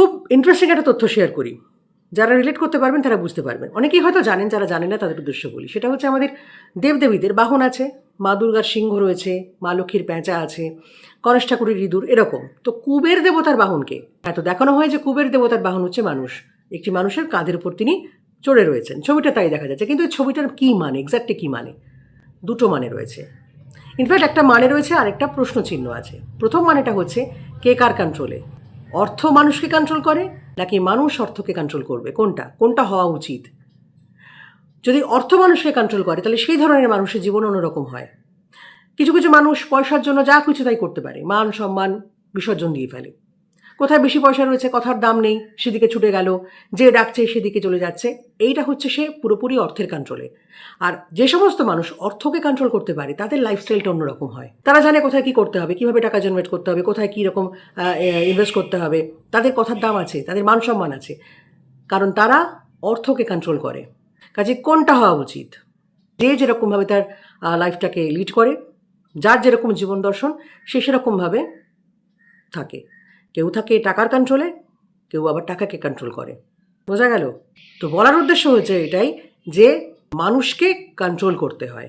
খুব ইন্টারেস্টিং একটা তথ্য শেয়ার করি। যারা রিলেট করতে পারবেন, তারা বুঝতে পারবেন। অনেকেই হয়তো জানেন, যারা জানেন না, তাদের উদ্দেশ্য বলি। সেটা হচ্ছে আমাদের দেবদেবীদের বাহন আছে। মা দুর্গার সিংহ রয়েছে, মা লক্ষ্মীর প্যাঁচা আছে, গণেশ ঠাকুরের ইঁদুর, এরকম। তো কুবের দেবতার বাহনকে এত দেখানো হয় যে কুবের দেবতার বাহন হচ্ছে মানুষ। একটি মানুষের কাঁধের উপর তিনি চড়ে রয়েছেন। ছবিটা তাই দেখা যাচ্ছে। কিন্তু এই ছবিটার কী মানে? এক্স্যাক্টলি কী মানে? দুটো মানে রয়েছে। ইনফ্যাক্ট একটা মানে রয়েছে আর একটা প্রশ্ন চিহ্ন আছে। প্রথম মানেটা হচ্ছে কে কার কন্ট্রোলে অর্থ মানুষকে কন্ট্রোল করে নাকি মানুষ অর্থকে কন্ট্রোল করবে? কোনটা? কোনটা হওয়া উচিত? যদি অর্থ মানুষকে কন্ট্রোল করে, তাহলে সেই ধরনের মানুষের জীবন অন্যরকম হয়। কিছু কিছু মানুষ পয়সার জন্য যা কিছু তাই করতে পারে। মান, সম্মান, বিসর্জন দিয়ে ফেলে। কোথায় বেশি পয়সা রয়েছে, কথার দাম নেই, সেদিকে ছুটে গেল, যে ডাকছে সেদিকে চলে যাচ্ছে। এইটা হচ্ছে সে পুরোপুরি অর্থের কন্ট্রোলে আর যে সমস্ত মানুষ অর্থকে কন্ট্রোল করতে পারে, তাদের লাইফস্টাইলটা অন্যরকম হয়। তারা জানে কোথায় কি করতে হবে, কীভাবে টাকা জেনারেট করতে হবে, কোথায় কী রকম ইনভেস্ট করতে হবে। তাদের কথার দাম আছে, তাদের মান সম্মান আছে। কারণ তারা অর্থকে কন্ট্রোল করে। কাজে কোনটা হওয়া উচিত? যে যেরকমভাবে তার লাইফটাকে লিড করে, যার যেরকম জীবন দর্শন, সে সেরকমভাবে থাকে। কেউ থাকে টাকার কন্ট্রোলে কেউ আবার টাকাকে কন্ট্রোল করে। বোঝা গেল? তো বলার উদ্দেশ্য হচ্ছে এটাই যে মানুষকে কন্ট্রোল করতে হয়।